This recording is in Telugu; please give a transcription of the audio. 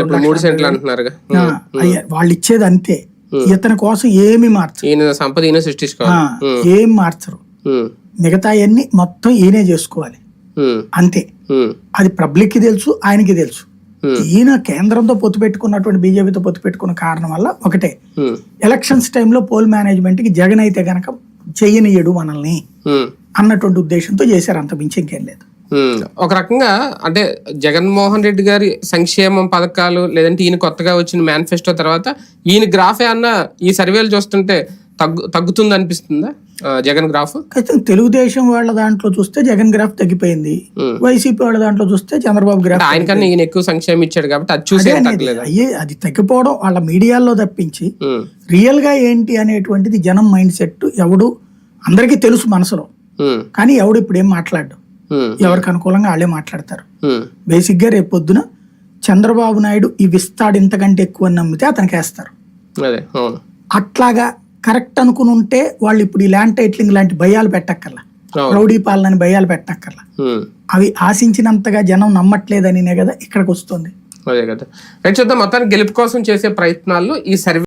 ఇప్పుడు మూడు సెంట్లు వాళ్ళు ఇచ్చేది అంతే. ఇతని కోసం ఏమి మార్చరు. సంపద ఈయన సృష్టించుకోవాలి. ఆ, ఏం మార్చరు. మిగతా అన్ని మొత్తం ఈయనే చేసుకోవాలి. అంతే. అది పబ్లిక్కి తెలుసు ఆయనకి తెలుసు. ఈయన కేంద్రంతో పొత్తు పెట్టుకున్నటువంటి బీజేపీతో పొత్తు పెట్టుకున్న కారణం వల్ల ఒకటే. ఎలక్షన్స్ టైంలో పోల్ మేనేజ్మెంట్కి జగన్ అయితే గనక చెయ్యనియడు మనల్ని అన్నటువంటి ఉద్దేశంతో చేశారు. అంత మించి ఇంకేం లేదు. ఒక రకంగా అంటే జగన్మోహన్ రెడ్డి గారి సంక్షేమం పథకాలు లేదంటే ఈయన కొత్తగా వచ్చిన మేనిఫెస్టో తర్వాత ఈయన గ్రాఫే అన్న ఈ సర్వేలు చూస్తుంటే తగ్గు తగ్గుతుంది అనిపిస్తుందా? జగన్ గ్రాఫ్ ఖచ్చితంగా తెలుగుదేశం వాళ్ళ దాంట్లో చూస్తే జగన్ గ్రాఫ్ తగ్గిపోయింది. వైసీపీ వాళ్ళ దాంట్లో చూస్తే చంద్రబాబు గ్రాఫ్ ఆయన కన్నా ఈయన ఎక్కువ సంక్షేమం ఇచ్చాడు కాబట్టి అది చూసే అయ్యే అది తగ్గిపోవడం వాళ్ళ మీడియాలో తప్పించి రియల్గా ఏంటి అనేటువంటిది జనం మైండ్ సెట్ ఎవడు? అందరికీ తెలుసు మనసులో. కానీ ఎవడు ఇప్పుడు ఏం మాట్లాడు ఉమ్, ఎవరికి అనుకూలంగా వాళ్ళే మాట్లాడతారు. బేసిక్గా రేపు పొద్దున చంద్రబాబు నాయుడు ఇవి ఇస్తాడు ఇంతకంటే ఎక్కువ నమ్మితే అతనికి వేస్తారు. అట్లాగా కరెక్ట్ అనుకుని ఉంటే వాళ్ళు ఇప్పుడు ఈ ల్యాండ్ టైటిలింగ్ లాంటి భయాలు పెట్టక్కర్లా. రౌడీ పాలనని భయాలు పెట్టక్కర్లా. అవి ఆశించినంతగా జనం నమ్మట్లేదనినే కదా ఇక్కడికి వస్తుంది. అదే కదా. రైట్ చూద్దాం మొత్తానికి గెలుపు కోసం చేసే ప్రయత్నాల్లో ఈ సర్వే